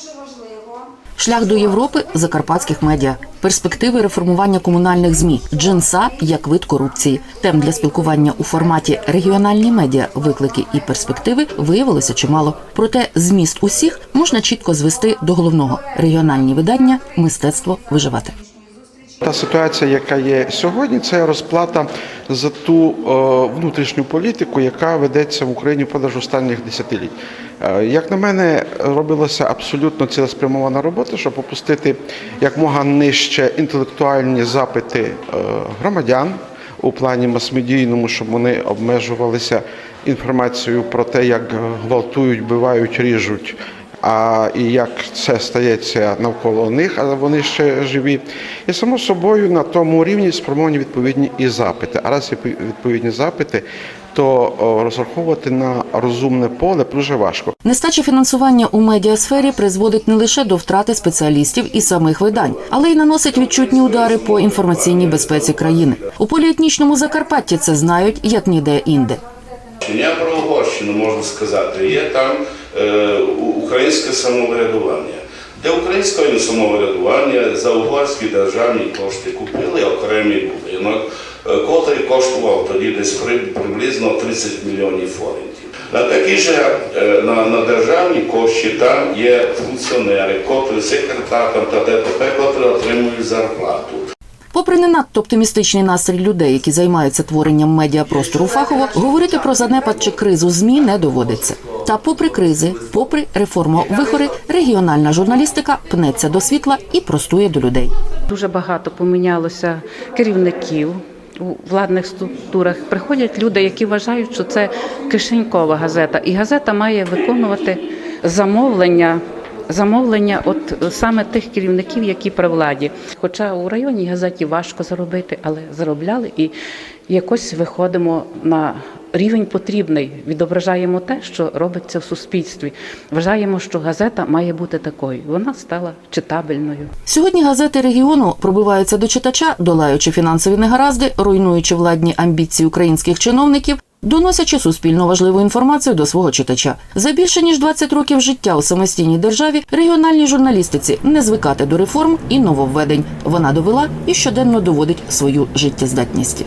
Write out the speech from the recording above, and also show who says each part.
Speaker 1: дуже важливо.
Speaker 2: Шлях до Європи закарпатських медіа, перспективи реформування комунальних змі, джинса як вид корупції. Тем для спілкування у форматі регіональні медіа, виклики і перспективи виявилося чимало. Проте зміст усіх можна чітко звести до головного регіональні видання мистецтво виживати.
Speaker 3: Та ситуація, яка є сьогодні, це розплата за ту е, внутрішню політику, яка ведеться в Україні впродовж останніх десятиліть. Е, як на мене, робилася абсолютно цілеспрямована робота, щоб опустити якмога нижче інтелектуальні запити е, громадян у плані масмедійному, щоб вони обмежувалися інформацією про те, як гвалтують, вбивають, ріжуть а і як це стається навколо них, але вони ще живі. І само собою на тому рівні сформовані відповідні і запити. А раз є відповідні запити, то розраховувати на розумне поле дуже важко.
Speaker 2: Нестача фінансування у медіасфері призводить не лише до втрати спеціалістів і самих видань, але й наносить відчутні удари по інформаційній безпеці країни. У поліетнічному Закарпатті це знають як ніде інде.
Speaker 4: Я про Угорщину можна сказати. Є там е, українське самоврядування. Де українське самоврядування за угорські державні кошти купили окремий будинок, е, котрий коштував тоді десь приблизно 30 мільйонів форинтів. На такі же е, на, на державні кошти там є функціонери, котрі секретар там та ДТП, котрі отримують зарплату.
Speaker 2: Попри не надто оптимістичний настрій людей, які займаються творенням медіапростору фахово, говорити про занепад чи кризу змі не доводиться. Та, попри кризи, попри реформовихори, регіональна журналістика пнеться до світла і простує до людей.
Speaker 5: Дуже багато помінялося керівників у владних структурах. Приходять люди, які вважають, що це кишенькова газета, і газета має виконувати замовлення. Замовлення, от саме тих керівників, які при владі. Хоча у районній газеті важко заробити, але заробляли і якось виходимо на рівень потрібний, відображаємо те, що робиться в суспільстві. Вважаємо, що газета має бути такою. Вона стала читабельною.
Speaker 2: Сьогодні газети регіону пробиваються до читача, долаючи фінансові негаразди, руйнуючи владні амбіції українських чиновників. Доносячи суспільно важливу інформацію до свого читача за більше ніж 20 років життя у самостійній державі регіональній журналістиці не звикати до реформ і нововведень. Вона довела і щоденно доводить свою життєздатність.